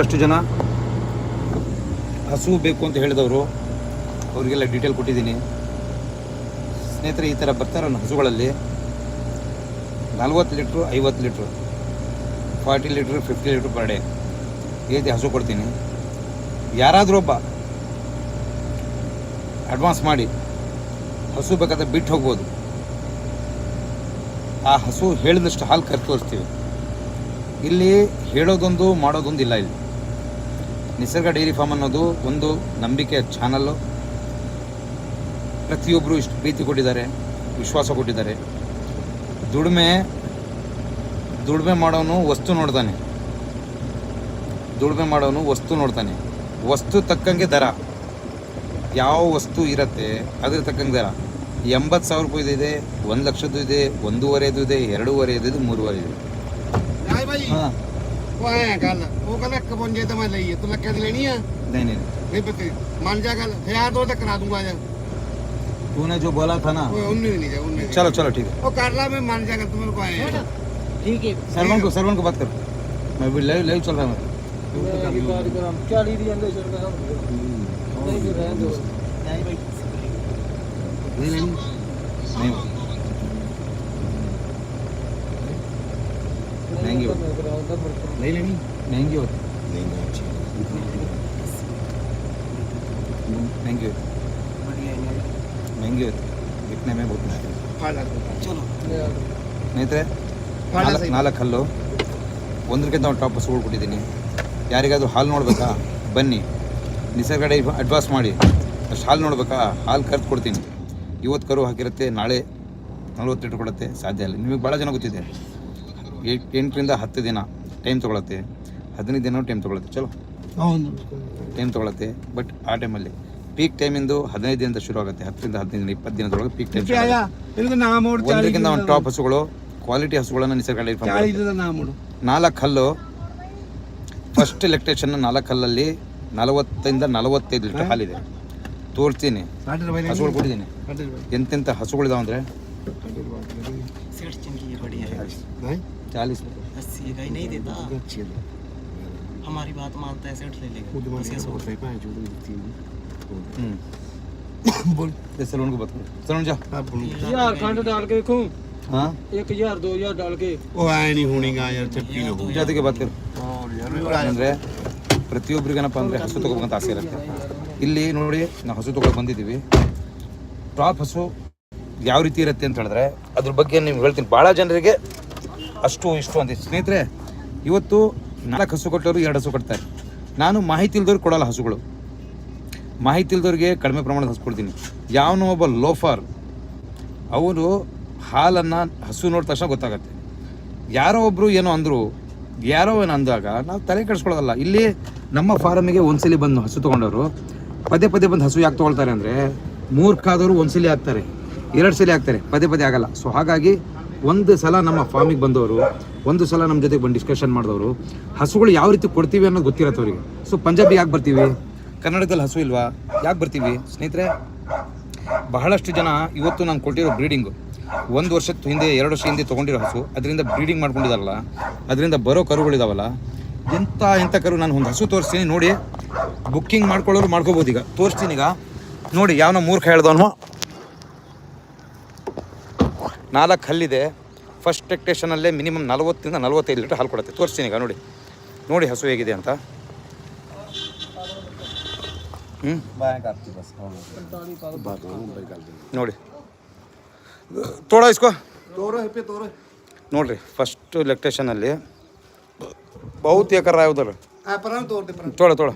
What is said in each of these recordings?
ಅಷ್ಟು ಜನ ಹಸು ಬೇಕು ಅಂತ ಹೇಳಿದವರು. ಅವರಿಗೆಲ್ಲ ಡೀಟೇಲ್ ಕೊಟ್ಟಿದ್ದೀನಿ. ಸ್ನೇಹಿತರೆ, ಈ ಥರ ಬರ್ತಾರ ಹಸುಗಳಲ್ಲಿ ನಲ್ವತ್ತು ಲೀಟ್ರು, ಐವತ್ತು litre, forty litre, fifty litre per day ಈ ರೀತಿ ಹಸು ಕೊಡ್ತೀನಿ. ಯಾರಾದರೂ ಒಬ್ಬ ಅಡ್ವಾನ್ಸ್ ಮಾಡಿ ಹಸು ಬೇಕಾದ್ರೆ ಬಿಟ್ಟು ಹೋಗ್ಬೋದು. ಆ ಹಸು ಹೇಳಿದಷ್ಟು ಹಾಲು ಖರ್ಚು ತೋರಿಸ್ತೀವಿ. ಇಲ್ಲಿ ಹೇಳೋದೊಂದು ಮಾಡೋದೊಂದು ಇಲ್ಲ ಇಲ್ಲಿ. ನಿಸರ್ಗ ಡೈರಿ ಫಾರ್ಮ್ ಅನ್ನೋದು ಒಂದು ನಂಬಿಕೆ ಚಾನಲ್ಲು. ಪ್ರತಿಯೊಬ್ಬರು ಇಷ್ಟು ಪ್ರೀತಿ ಕೊಟ್ಟಿದ್ದಾರೆ ವಿಶ್ವಾಸ ಕೊಟ್ಟಿದ್ದಾರೆ. ದುಡಿಮೆ ದುಡಿಮೆ ಮಾಡೋನು ವಸ್ತು ನೋಡ್ತಾನೆ. ದುಡಿಮೆ ಮಾಡೋನು ವಸ್ತು ನೋಡ್ತಾನೆ. ವಸ್ತು ತಕ್ಕಂಗೆ ದರ. ಯಾವ ವಸ್ತು ಇರುತ್ತೆ ಅದ್ರ ತಕ್ಕಂಗೆ ದರ. ಎಂಬತ್ತು ಸಾವಿರ ರೂಪಾಯಿದು ಇದೆ ಒಂದು ಲಕ್ಷದ್ದು ಇದೆ ಒಂದೂವರೆದು ಇದೆ ಎರಡೂವರೆದು ಇದೆ ಮೂರುವರೆ ಇದೆ. ಹಾಂ. ਉਹ ਐ ਗੱਲ ਉਹ ਕਹਿੰਦਾ ਇੱਕ ਪੁੰਜੇ ਤਾਂ ਮੈਂ ਲਈ ਆ, ਤੂੰ ਲੱਖਾਂ ਦੀ ਲੈਣੀ ਆ नहीं नहीं ਨਹੀਂ ਪਤੀ ਮੰਨ ਜਾ ਗੱਲ ਹਜ਼ਾਰ ਦੋ ਤੱਕ ਕਰਾ ਦੂੰਗਾ ਜਾ तूने जो बोला था ना ਓਏ ਉਹਨੇ ਵੀ ਨਹੀਂ ਜਾ ਉਹਨੇ चलो चलो ठीक है ਉਹ ਕਰ ਲਾ ਮੈਂ ਮੰਨ ਜਾ ਕਰ ਤੂੰ ਮੇਰੇ ਕੋ ਆਇਆ ठीक है सरवन को सरवन को बात कर मैं भी लाइव लाइव चल रहा हूँ मैं की बात करूं चाली दी अंदर चल रहा हूं नहीं फिर रहने दो नहीं भाई नहीं नहीं होती नहीं लेनी महंगी होती नहीं अच्छी महंगी होती महंगी होती में बहुत महंगी चलो ಸ್ನೇಹಿತರೆ ನಾಲ್ಕು ನಾಲ್ಕು ಹಲ್ಲು ಒಂದಕ್ಕಿಂತ ಒಂದು ಟಾಪ್ ಬಸ್ಗಳು ಕೊಟ್ಟಿದ್ದೀನಿ. ಯಾರಿಗಾದರೂ ಹಾಲು ನೋಡ್ಬೇಕಾ? ಬನ್ನಿ. ನಿಸರ್ಗಡೆ ಅಡ್ವಾನ್ಸ್ ಮಾಡಿ. ಅಷ್ಟು ಹಾಲು ನೋಡ್ಬೇಕಾ? ಹಾಲು ಕರ್ದು ಕೊಡ್ತೀನಿ. ಇವತ್ತು ಕರು ಹಾಕಿರುತ್ತೆ ನಾಳೆ ನಲ್ವತ್ತು ಲೀಟ್ರ್ ಕೊಡುತ್ತೆ. ಸಾಧ್ಯ ಇಲ್ಲ. ನಿಮಗೆ ಭಾಳ ಜನ ಗೊತ್ತಿದೆ. ಏಟ್ ಎಂಟರಿಂದ ಹತ್ತು ದಿನ ಟೈಮ್ ತೊಗೊಳತ್ತೆ. ಹದಿನೈದು ದಿನ ಟೈಮ್ ತೊಗೊಳತ್ತೆ. ಚಲೋ? ಹೌದು. ಟೈಮ್ ತೊಗೊಳತ್ತೆ. ಬಟ್ ಆ ಟೈಮಲ್ಲಿ ಪೀಕ್ ಟೈಮಿಂದು ಹದಿನೈದು ದಿನದ ಶುರು ಆಗುತ್ತೆ. ಹತ್ತರಿಂದ ಹದಿನೈದು ದಿನ ಇಪ್ಪತ್ತು ದಿನದೊಳಗೆ ಪೀಕ್ ಟೈಮ್ ಒಂದಕ್ಕಿಂತ ಒಂದು ಟಾಪ್ ಹಸುಗಳು ಕ್ವಾಲಿಟಿ ಹಸುಗಳನ್ನು ನಿಸರ್ಗ ನಾಲ್ಕು ಹಲ್ಲು ಫಸ್ಟ್ ಎಲೆಕ್ಟ್ರೇಷನ್ ನಾಲ್ಕು ಹಲ್ಲಲ್ಲಿ ನಲವತ್ತರಿಂದ ನಲವತ್ತೈದು ಲೀಟರ್ ಹಾಲಿದೆ. ತೋರಿಸ್ತೀನಿ. ಹಸುಗಳು ಕೊಟ್ಟಿದ್ದೀನಿ. ಎಂತೆಂಥ ಹಸುಗಳಿದಾವೆ ಅಂದರೆ सेठ चंगी ये बढ़िया है ਨਹੀਂ ಚಾಲೀಸ್ अस्सी का ही नहीं देता ਅੱਛੀ ਹੈ हमारी बात मानता है सेठ ले ਉਹ लेगा ਜਮਾਨੇ उसके सौ ਰੁਪਏ ਭਾਂ ਜੋ ਦਿੱਤੀ हम्म ਬੋਲ सलून को बात करो सलून जा ਆ ਬੋਲ यार खंड डाल के देखूं हाँ एक हजार दो हजार डाल के ਉਹ ਐ ਨਹੀਂ ਹੋਣੀਗਾ ਯਾਰ ਚੱਪੀ ਨਾ ਹੋ ಜಾತಿಗೆ ಬಾತ್ ಕರು ਹੋਰ ਯਾਰ ಅಂದರೆ ಪ್ರತಿಯೊಬ್ಬರಿಗೇನಪ್ಪ ಅಂದರೆ ಹಸು ತೊಗೋಬೇಕಂತ ಆಸೆ ಇರುತ್ತೆ ಇಲ್ಲಿ ನೋಡಿ ನಾವು ಹಸು ತೊಗೊಳಕ್ಕೆ ಬಂದಿದ್ದೀವಿ ಟಾಪ್ ಹಸು ಯಾವ ರೀತಿ ಇರುತ್ತೆ ಅಂತ ಹೇಳಿದ್ರೆ ಅದ್ರ ಬಗ್ಗೆ ನೀವು ಹೇಳ್ತೀನಿ ಭಾಳ ಜನರಿಗೆ ಅಷ್ಟು ಇಷ್ಟು ಅಂತ ಸ್ನೇಹಿತರೆ, ಇವತ್ತು ನಾಲ್ಕು ಹಸು ಕೊಟ್ಟವರು ಎರಡು ಹಸು ಕೊಡ್ತಾರೆ. ನಾನು ಮಾಹಿತಿ ಇಲ್ದವ್ರಿಗೆ ಕೊಡಲ್ಲ ಹಸುಗಳು. ಮಾಹಿತಿ ಇಲ್ದವ್ರಿಗೆ ಕಡಿಮೆ ಪ್ರಮಾಣದ ಹಸು ಕೊಡ್ತೀನಿ. ಯಾವನೋ ಒಬ್ಬ ಲೋಫರ್ ಅವರು ಹಾಲನ್ನು ಹಸು ನೋಡಿದ ತಕ್ಷಣ ಗೊತ್ತಾಗತ್ತೆ. ಯಾರೋ ಒಬ್ಬರು ಏನೋ ಅಂದರು, ಯಾರೋ ಏನೋ ಅಂದಾಗ ನಾವು ತಲೆ ಕೆಡಿಸ್ಕೊಳ್ಳೋದಲ್ಲ. ಇಲ್ಲಿ ನಮ್ಮ ಫಾರಮಿಗೆ ಒಂದ್ಸಲಿ ಬಂದು ಹಸು ತೊಗೊಂಡವರು, ಪದೇ ಪದೇ ಬಂದು ಹಸು ಯಾಕೆ ತೊಗೊಳ್ತಾರೆ ಅಂದರೆ ಮೂರ್ಖಾದವರು ಒಂದ್ಸಲಿ ಆಗ್ತಾರೆ, ಎರಡು ಸಲ ಆಗ್ತಾರೆ, ಪದೇ ಪದೇ ಆಗಲ್ಲ. ಸೊ ಹಾಗಾಗಿ ಒಂದು ಸಲ ನಮ್ಮ ಫಾರ್ಮಿಗೆ ಬಂದವರು, ಒಂದು ಸಲ ನಮ್ಮ ಜೊತೆಗೆ ಬಂದು ಡಿಸ್ಕಷನ್ ಮಾಡಿದವರು, ಹಸುಗಳು ಯಾವ ರೀತಿ ಕೊಡ್ತೀವಿ ಅನ್ನೋದು ಗೊತ್ತಿರತ್ತೆ ಅವರಿಗೆ. ಸೊ ಪಂಜಾಬಿ ಯಾಕೆ ಬರ್ತೀವಿ? ಕನ್ನಡದಲ್ಲಿ ಹಸು ಇಲ್ವಾ? ಯಾಕೆ ಬರ್ತೀವಿ? ಸ್ನೇಹಿತರೆ, ಬಹಳಷ್ಟು ಜನ ಇವತ್ತು ನಾನು ಕೊಟ್ಟಿರೋ ಬ್ರೀಡಿಂಗು ಒಂದು ವರ್ಷದ ಹಿಂದೆ, ಎರಡು ವರ್ಷ ಹಿಂದೆ ತೊಗೊಂಡಿರೋ ಹಸು, ಅದರಿಂದ ಬ್ರೀಡಿಂಗ್ ಮಾಡ್ಕೊಂಡಿದ್ದಾರಲ್ಲ ಅದರಿಂದ ಬರೋ ಕರುಗಳಿದಾವಲ್ಲ ಎಂಥ ಎಂಥ ಕರು, ನಾನು ಒಂದು ಹಸು ತೋರಿಸ್ತೀನಿ ನೋಡಿ ಬುಕ್ಕಿಂಗ್ ಮಾಡ್ಕೊಳ್ಳೋರು ಮಾಡ್ಕೋಬೋದು ಈಗ. ತೋರಿಸ್ತೀನಿ ಈಗ. ನೋಡಿ, ಯಾವನೋ ಮೂರ್ಖ ಹೇಳ್ದವನು. ನಾಲ್ಕು ಹಲ್ಲಿದೆ. ಫಸ್ಟ್ ಟೆಕ್ಟೇಷನಲ್ಲೇ ಮಿನಿಮಮ್ ನಲವತ್ತಿಂದ ನಲವತ್ತೈದು ಲೀಟ್ರ್ ಹಾಲು ಕೊಡುತ್ತೆ. ತೋರಿಸ್ತೀನಿ ಈಗ, ನೋಡಿ. ನೋಡಿ ಹಸು ಹೇಗಿದೆ ಅಂತ. ಹ್ಞೂ ನೋಡಿ. ತೋಡ ಇಸ್ಕೋ. ನೋಡಿರಿ ಫಸ್ಟ್ ಲೆಕ್ಟೇಷನಲ್ಲಿ ಬಹುತೇಕ ಯಾವ್ದಲ್ಲ ತೋಳ ತೋಳ.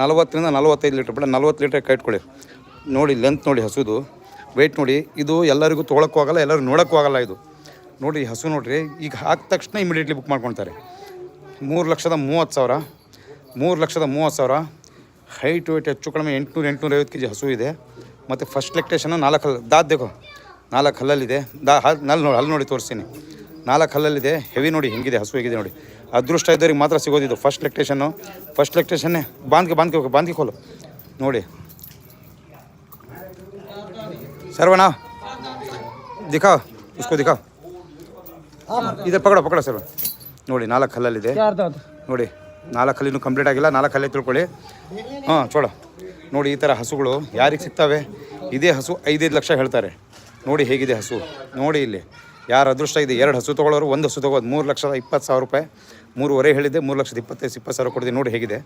ನಲವತ್ತರಿಂದ ನಲವತ್ತೈದು ಲೀಟ್ರ್ ಬೇಡ, ನಲ್ವತ್ತು ಲೀಟ್ರ್ ಕೈ ಇಟ್ಕೊಳ್ಳಿ. ನೋಡಿ ಲೆಂತ್ ನೋಡಿ ಹಸುದು. ವೆಯ್ಟ್ ನೋಡಿ, ಇದು ಎಲ್ಲರಿಗೂ ತೊಗೊಳಕ್ಕೂ ಆಗಲ್ಲ, ಎಲ್ಲರಿಗೂ ನೋಡೋಕ್ಕೂ ಆಗಲ್ಲ ಇದು. ನೋಡಿ, ಹಸು ನೋಡಿರಿ, ಈಗ ಹಾಕಿದ ತಕ್ಷಣ ಇಮಿಡಿಯೇಟ್ಲಿ ಬುಕ್ ಮಾಡ್ಕೊಳ್ತಾರೆ ಮೂರು ಲಕ್ಷದ ಮೂವತ್ತು ಸಾವಿರ, ಮೂರು ಲಕ್ಷದ ಮೂವತ್ತು ಸಾವಿರ. ಹೈಟ್ ವೇಟ್ ಹೆಚ್ಚು ಕಡಿಮೆ ಎಂಟುನೂರು, ಎಂಟುನೂರ ಐವತ್ತು ಕೆ ಜಿ ಹಸು ಇದೆ. ಮತ್ತು ಫಸ್ಟ್ ಲೆಕ್ಟೇಷನ್ ನಾಲ್ಕು ಹಲ್ಲು ದಾದ್ ನಾಲ್ಕು ಹಲ್ಲಲ್ಲಿದೆ. ದಾ, ಹಲ್ನಲ್ಲಿ ನೋಡಿ ಅಲ್ಲಿ ನೋಡಿ ತೋರಿಸ್ತೀನಿ. ನಾಲ್ಕು ಹಲ್ಲಲ್ಲಿದೆ ಹೆವಿ ನೋಡಿ, ಹೆಂಗಿದೆ, ಹಸು ಹೇಗಿದೆ ನೋಡಿ. ಅದೃಷ್ಟ ಇದ್ದವ್ರಿಗೆ ಮಾತ್ರ ಸಿಗೋದಿದ್ದು ಫಸ್ಟ್ ಲೆಕ್ಟೇಷನ್ನು ಫಸ್ಟ್ ಲೆಕ್ಟೇಷನ್ನೇ ಬಾಂದ್ಕೆ ಬಾಂದ್ಕೆ ಬಾಂದ್ಕೆ ಹೋಲು ನೋಡಿ ಸರ್ವಣ ದಿಖಾವ್ ಇಸ್ಕೋ ದಿಖಾವ್ ಇದೇ ಪಕಡ ಪಕಡ ಸರ್ವ ನೋಡಿ ನಾಲ್ಕು ಹಲ್ಲಲ್ಲಿದೆ चार दांत ನೋಡಿ ನಾಲ್ಕು ಹಲ್ಲಿನೂ ಕಂಪ್ಲೀಟ್ ಆಗಿಲ್ಲ ನಾಲ್ಕು ಹಲ್ಲೇ ತಿಳ್ಕೊಳ್ಳಿ ಹಾಂ ಚೋಳ ನೋಡಿ ಈ ಥರ ಹಸುಗಳು ಯಾರಿಗೆ ಸಿಗ್ತವೆ ಇದೇ ಹಸು ಐದೈದು ಲಕ್ಷ ಹೇಳ್ತಾರೆ ನೋಡಿ ಹೇಗಿದೆ ಹಸು ನೋಡಿ ಇಲ್ಲಿ ಯಾರು ಅದೃಷ್ಟ ಇದೆ ಎರಡು ಹಸು ತೊಗೊಳ್ಳೋರು ಒಂದು ಹಸು ತೊಗೋದು ಮೂರು ಲಕ್ಷದ ಇಪ್ಪತ್ತು ಸಾವಿರ ರೂಪಾಯಿ ಮೂರುವರೆ ಹೇಳಿದ್ದೆ ಮೂರು ಲಕ್ಷದ ಇಪ್ಪತ್ತೈದು ಇಪ್ಪತ್ತು ಸಾವಿರ ಕೊಡಿದೆ ನೋಡಿ ಹೇಗಿದೆ.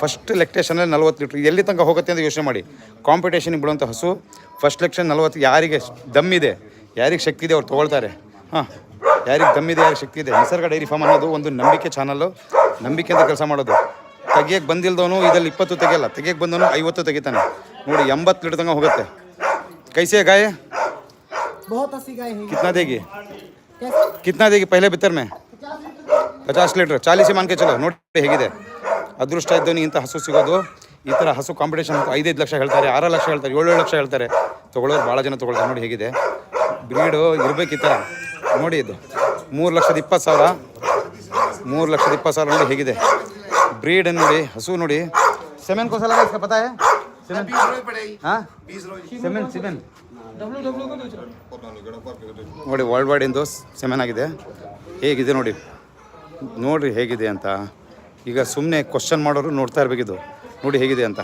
ಫಸ್ಟ್ ಲೆಕ್ಟೇಷನಲ್ಲಿ ನಲ್ವತ್ತು ಲೀಟ್ರ್ ಎಲ್ಲಿ ತನಕ ಹೋಗುತ್ತೆ ಅಂತ ಯೋಚನೆ ಮಾಡಿ. ಕಾಂಪಿಟೇಷನ್ಗೆ ಬಿಡುವಂಥ ಹಸು ಫಸ್ಟ್ ಲೆಕ್ಷನ್ ನಲ್ವತ್ತು ಯಾರಿಗೆ ದಮ್ಮಿದೆ ಯಾರಿಗೆ ಶಕ್ತಿ ಇದೆ ಅವ್ರು ತೊಗೊಳ್ತಾರೆ. ಹಾಂ ಯಾರಿಗೆ ದಮ್ಮಿದೆ ಯಾರಿಗೆ ಶಕ್ತಿ ಇದೆ. ನಿಸರ್ಗ ಡೈರಿ ಫಾರ್ಮ್ ಅನ್ನೋದು ಒಂದು ನಂಬಿಕೆ ಚಾನಲ್ಲು ನಂಬಿಕೆ ಅಂತ ಕೆಲಸ ಮಾಡೋದು. ತೆಗಿಯೋಕ್ಕೆ ಬಂದಿಲ್ದವನು ಇದರಲ್ಲಿ ಇಪ್ಪತ್ತು ತೆಗಿಯಲ್ಲ ತೆಗಿಯೋಕ್ಕೆ ಬಂದವನು ಐವತ್ತು ತೆಗಿತಾನೆ. ನೋಡಿ ಎಂಬತ್ತು ಲೀಟ್ರ್ ತನಕ ಹೋಗುತ್ತೆ. ಕೈಸೆ ಗಾಯ? ಕಿತ್ನಾ ದೇಗಿ. ಕಿತ್ನಾ ದೇಗಿ ಪಹಲೆ ಬಿತ್ತರ ಮೇ ಪಚಾಸ್ ಲೀಟ್ರ್. ಚಾಲಿಸಿ ಮಾನ್ಕೆ ಚಲೋ. ನೋಡಿ ಹೇಗಿದೆ. ಅದೃಷ್ಟ ಇದ್ದವನಿಗೆ ಇಂಥ ಹಸು ಸಿಗೋದು. ಈ ಥರ ಹಸು ಕಾಂಪಿಟೇಷನ್ ಐದೈದು ಲಕ್ಷ ಹೇಳ್ತಾರೆ, ಆರು ಲಕ್ಷ ಹೇಳ್ತಾರೆ ಏಳು ಲಕ್ಷ ಹೇಳ್ತಾರೆ. ತೊಗೊಳ್ಳೋರು ಭಾಳ ಜನ ತೊಗೊಳ್ತಾರೆ. ನೋಡಿ ಹೇಗಿದೆ. ಬ್ರೀಡು ಇರಬೇಕು ಈ ಥರ. ನೋಡಿ ಇದು. ಮೂರು ಲಕ್ಷದ ಇಪ್ಪತ್ತು ಸಾವಿರ. ಮೂರು ಲಕ್ಷದ ಇಪ್ಪತ್ತು ಸಾವಿರ ನೋಡಿ ಹೇಗಿದೆ. ಬ್ರೀಡ್ ನೋಡಿ, ಹಸು ನೋಡಿ. ಸೆಮೆನ್ ಕೋಸಲ್ಲ ಇಸ್ಕಾ ಸೆಮೆನ್ ಹಾಂ? ಸೆಮೆನ್ ನೋಡಿ ವರ್ಲ್ಡ್ ವೈಡ್ ಇಂದು ಸೆಮೆನ್ ಆಗಿದೆ. ಹೇಗಿದೆ ನೋಡಿ. ನೋಡಿರಿ ಹೇಗಿದೆ ಅಂತ. ಈಗ ಸುಮ್ಮನೆ ಕ್ವಶನ್ ಮಾಡೋರು ನೋಡ್ತಾ ಇರಬೇಕಿದು. ನೋಡಿ ಹೇಗಿದೆ ಅಂತ.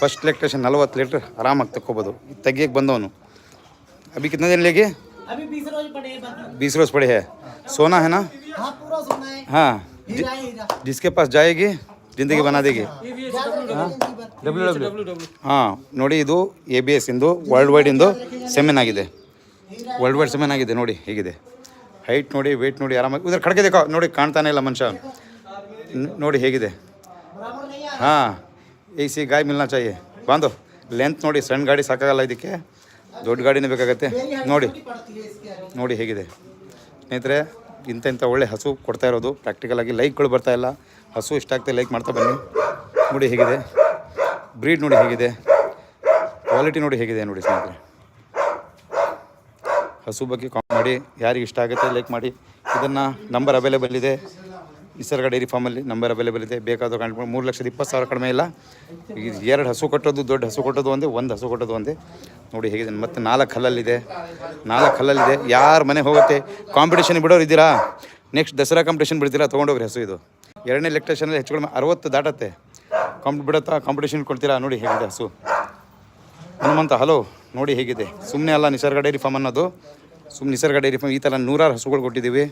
ಫಸ್ಟ್ ಎಲೆಕ್ಟ್ರೇಷನ್ ನಲ್ವತ್ತು ಲೀಟ್ರ್ ಆರಾಮಾಗಿ ತಕ್ಕೋಬೋದು. ತೆಗಿಯಕ್ಕೆ ಬಂದವನು. ಅಭಿ ಕಿತ್ನ ದಿನ ಲೇಗೆ? बीस ಪಡೆ पड़े ಸೋನಾ सोना ಹಾಂ ना हाँ जि, जिसके पास ಡಬ್ಲ್ಯೂ ಡಬ್ಲ್ಯೂ. ಹಾಂ ನೋಡಿ ಇದು ಎ ಬಿ ಎಸ್ ಇಂದು ವರ್ಲ್ಡ್ ವೈಡ್ ಸೆಮೆನ್ ಆಗಿದೆ. ವರ್ಲ್ಡ್ ವೈಡ್ ಸೆಮೆನ್ ಆಗಿದೆ ನೋಡಿ ಹೇಗಿದೆ. ಹೈಟ್ ನೋಡಿ ವೆಯ್ಟ್ ನೋಡಿ ಆರಾಮಾಗಿ ಇದ್ರ ಕಡೆಗೆ ದೇಕೋ ನೋಡಿ ಕಾಣ್ತಾನೆ ಇಲ್ಲ ಮನುಷ್ಯ. ನೋಡಿ ಹೇಗಿದೆ. ಹಾಂ ಎ ಸಿ, ಗಾಯ ಮಿಲ್ನ ಚಾಯಿ. ಬಂದು ಲೆಂತ್ ನೋಡಿ, ಸಣ್ಣ ಗಾಡಿ ಸಾಕಾಗಲ್ಲ ಇದಕ್ಕೆ. ದೊಡ್ಡ ಗಾಡಿನೇ ಬೇಕಾಗತ್ತೆ. ನೋಡಿ ನೋಡಿ ಹೇಗಿದೆ. ಸ್ನೇಹಿತರೆ, ಇಂಥ ಇಂಥ ಒಳ್ಳೆ ಹಸು ಕೊಡ್ತಾ ಇರೋದು. ಪ್ರಾಕ್ಟಿಕಲಾಗಿ ಲೈಕ್ಗಳು ಇಲ್ಲ. ಹಸು ಇಷ್ಟ ಆಗ್ತದೆ ಲೈಕ್ ಮಾಡ್ತಾ ಬನ್ನಿ. ನೋಡಿ ಹೇಗಿದೆ. ಬ್ರೀಡ್ ನೋಡಿ ಹೇಗಿದೆ. ಕ್ವಾಲಿಟಿ ನೋಡಿ ಹೇಗಿದೆ ನೋಡಿ ಸ್ನೇಹಿತರೆ. ಹಸು ಬಗ್ಗೆ ಕಾಮೆಂಟ್ ಮಾಡಿ, ಯಾರಿಗೆ ಇಷ್ಟ ಆಗುತ್ತೆ ಲೈಕ್ ಮಾಡಿ. ಇದನ್ನು ನಂಬರ್ ಅವೈಲೇಬಲ್ ಇದೆ. ನಿಸರ್ಗ ಡೈರಿ ಫಾರ್ಮಲ್ಲಿ ನಂಬರ್ ಅವೈಲೇಬಲ್ ಇದೆ. ಬೇಕಾದ ಕಾಣ್ಕೊಂಡು ಮೂರು ಲಕ್ಷದ ಇಪ್ಪತ್ತು ಸಾವಿರ ಕಡಿಮೆ ಇಲ್ಲ. ಈಗ ಎರಡು ಹಸು ಕೊಟ್ಟದ್ದು ದೊಡ್ಡ ಹಸು ಕೊಟ್ಟದ್ದು ಒಂದೇ, ಒಂದು ಹಸು ಕೊಟ್ಟದ್ದು ಒಂದೇ. ನೋಡಿ ಹೇಗಿದೆ. ಮತ್ತು ನಾಲ್ಕು ಹಲ್ಲಲ್ಲಿದೆ. ನಾಲ್ಕು ಹಲ್ಲಲ್ಲಿದೆ. ಯಾರು ಮನೆ ಹೋಗುತ್ತೆ? ಕಾಂಪಿಟೇಷನ್ ಬಿಡೋರು ಇದ್ದೀರಾ? ನೆಕ್ಸ್ಟ್ ದಸರಾ ಕಾಂಪಿಟೇಷನ್ ಬಿಡ್ತೀರಾ? ತೊಗೊಂಡೋಗ್ರಿ ಹಸು ಇದು. ಎರಡನೇ ಲೆಕ್ಟೇಷನಲ್ಲಿ ಹೆಚ್ಚು ಕಡಿಮೆ ಅರವತ್ತು ದಾಟತ್ತೆ. ಕಾಂಪ್ ಬಿಡುತ್ತಾ ಕಾಂಪಿಟೇಷನ್ ಕೊಡ್ತೀರಾ? ನೋಡಿ ಹೇಗಿದೆ ಹಸು. ಹನುಮಂತ ಹಲೋ ನೋಡಿ ಹೇಗಿದೆ. ಸುಮ್ಮನೆ ಅಲ್ಲ ನಿಸರ್ಗ ಡೈರಿ ಫಾರ್ಮ್ ಅನ್ನೋದು. ಸುಮ್ಮನೆ ನಿಸರ್ಗ ಡೈರಿ ಫಾರ್ಮ್ ಈ ಥರ ನೂರಾರು ಹಸುಗಳು ಕೊಟ್ಟಿದ್ದೀವಿ.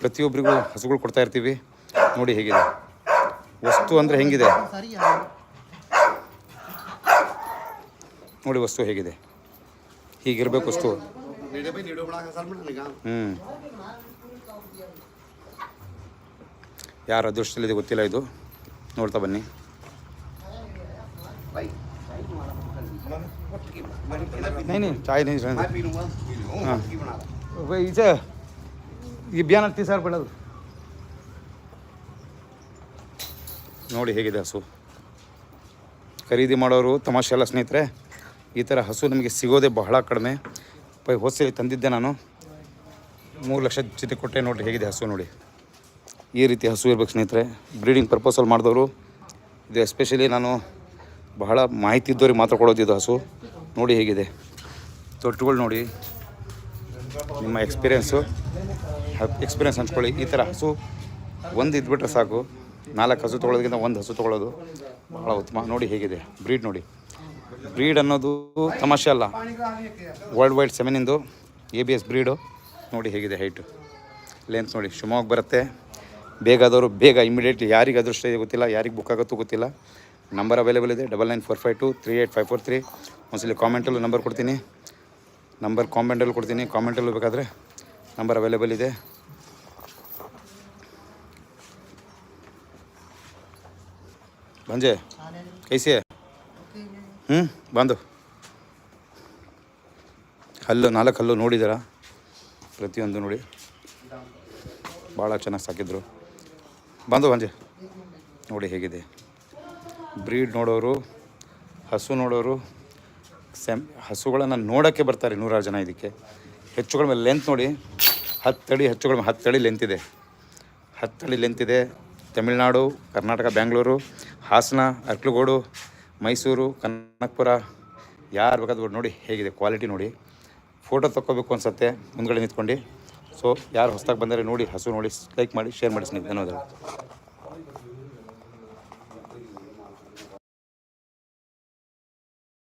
ಪ್ರತಿಯೊಬ್ಬರಿಗೂ ಹಸುಗಳು ಕೊಡ್ತಾ ಇರ್ತೀವಿ. ನೋಡಿ ಹೇಗಿದೆ. ವಸ್ತು ಅಂದರೆ ಹೆಂಗಿದೆ? ನೋಡಿ ವಸ್ತು ಹೇಗಿದೆ. ಹೀಗಿರಬೇಕು ವಸ್ತು. ಹ್ಞೂ ಯಾರ ಅದೃಷ್ಟದಲ್ಲಿ ಗೊತ್ತಿಲ್ಲ ಇದು. ನೋಡ್ತಾ ಬನ್ನಿ. नहीं नहीं चाय नहीं रहने मैं पी लूंगा हाँ। की बना रहा दो। वही इसे ये बियान ಹತ್ತಿ ಸಾವಿರ ಬಿಡೋದು ನೋಡಿ ಹೇಗಿದೆ ಹಸು ಖರೀದಿ ಮಾಡೋರು ತಮಾಷೆ ಅಲ್ಲ ಸ್ನೇಹಿತರೆ ಈ ಥರ ಹಸು ನಮಗೆ ಸಿಗೋದೇ ಬಹಳ ಕಡಿಮೆ ಪೈ ಹೋಸೆ ತಂದಿದ್ದೆ ನಾನು ಮೂರು ಲಕ್ಷ ಜೊತೆ ಕೊಟ್ಟೆ ನೋಡಿರಿ ಹೇಗಿದೆ ಹಸು ನೋಡಿ ಈ ರೀತಿ ಹಸು ಇರ್ಬೇಕು ಸ್ನೇಹಿತರೆ ಬ್ರೀಡಿಂಗ್ ಪರ್ಪಸಲ್ಲಿ ಮಾಡಿದವರು ಇದು ಎಸ್ಪೆಷಲಿ ನಾನು ಬಹಳ ಮಾಹಿತಿ ಇದ್ದವ್ರಿಗೆ ಮಾತ್ರ ಇದು ಹಸು. ನೋಡಿ ಹೇಗಿದೆ. ತೊಟ್ಟುಗಳು ನೋಡಿ. ನಿಮ್ಮ ಎಕ್ಸ್ಪೀರಿಯೆನ್ಸು ಎಕ್ಸ್ಪೀರಿಯೆನ್ಸ್ ಹಂಚ್ಕೊಳ್ಳಿ. ಈ ಥರ ಹಸು ಒಂದು ಇದ್ಬಿಟ್ರೆ ಸಾಕು. ನಾಲ್ಕು ಹಸು ತೊಗೊಳೋದಕ್ಕಿಂತ ಒಂದು ಹಸು ತೊಗೊಳ್ಳೋದು ಭಾಳ ಉತ್ತಮ. ನೋಡಿ ಹೇಗಿದೆ. ಬ್ರೀಡ್ ನೋಡಿ. ಬ್ರೀಡ್ ಅನ್ನೋದು ತಮಾಷೆ ಅಲ್ಲ. ವರ್ಲ್ಡ್ ವೈಡ್ ಸೆವೆನಿಂದು ಎ ಬಿ ಎಸ್ ಬ್ರೀಡು ನೋಡಿ ಹೇಗಿದೆ ಹೈಟು ಲೆಂತ್ ನೋಡಿ. ಶಿವಮೊಗ್ಗ ಬರುತ್ತೆ. ಬೇಗ ಆದವರು ಬೇಗ ಇಮಿಡಿಯೇಟ್ಲಿ ಯಾರಿಗೆ ಅದೃಷ್ಟ ಗೊತ್ತಿಲ್ಲ. ಯಾರಿಗೆ ಬುಕ್ ಆಗುತ್ತೋ ಗೊತ್ತಿಲ್ಲ. ನಂಬರ್ ಅವೈಲೇಬಲ್ ಇದೆ. Double nine four five two three eight five four three ಒಂದ್ಸಲಿ ಕಾಮೆಂಟಲ್ಲೂ ನಂಬರ್ ಕೊಡ್ತೀನಿ. ನಂಬರ್ ಕಾಮೆಂಟಲ್ಲಿ ಕೊಡ್ತೀನಿ. ಕಾಮೆಂಟಲ್ಲೂ ಬೇಕಾದರೆ ನಂಬರ್ ಅವೈಲೇಬಲ್ ಇದೆ. ಬಂಜೆ ಕೈಸಿಯೇ ಹ್ಞೂ ಬಂದು. ಹಲ್ಲು, ನಾಲ್ಕು ಹಲ್ಲು ನೋಡಿದ್ದೀರಾ? ಪ್ರತಿಯೊಂದು ನೋಡಿ. ಭಾಳ ಚೆನ್ನಾಗಿ ಸಾಕಿದ್ರು. ಬಂದು ಬಂಜೆ. ನೋಡಿ ಹೇಗಿದೆ. ಬ್ರೀಡ್ ನೋಡೋರು, ಹಸು ನೋಡೋರು, ಸೆಮ್, ಹಸುಗಳನ್ನು ನೋಡೋಕ್ಕೆ ಬರ್ತಾರೆ ನೂರಾರು ಜನ ಇದಕ್ಕೆ. ಹೆಚ್ಚುಗಳ ಮೇಲೆ ಲೆಂತ್ ನೋಡಿ, ಹತ್ತು ಅಡಿ, ಹೆಚ್ಚುಗಳ ಮೇಲೆ ಹತ್ತು ಅಡಿ ಲೆಂತ್ ಇದೆ. ಹತ್ತು ಅಡಿ ಲೆಂತ್ ಇದೆ. ತಮಿಳ್ನಾಡು, ಕರ್ನಾಟಕ ಬೆಂಗಳೂರು ಹಾಸನ, ಅರ್ಕಲಗೋಡು, ಮೈಸೂರು, ಕನಕಪುರ, ಯಾರು ಬೇಕಾದ್ರೂ ನೋಡಿ ಹೇಗಿದೆ ಕ್ವಾಲಿಟಿ ನೋಡಿ. ಫೋಟೋ ತಗೋಬೇಕು ಅನ್ಸುತ್ತೆ, ಮುಂದ್ಗಡೆ ನಿಂತ್ಕೊಂಡು. ಸೊ ಯಾರು ಹೊಸ್ದಾಗಿ ಬಂದರೆ ನೋಡಿ, ಹಸು ನೋಡಿ ಲೈಕ್ ಮಾಡಿ ಶೇರ್ ಮಾಡಿ ಧನ್ಯವಾದಗಳು.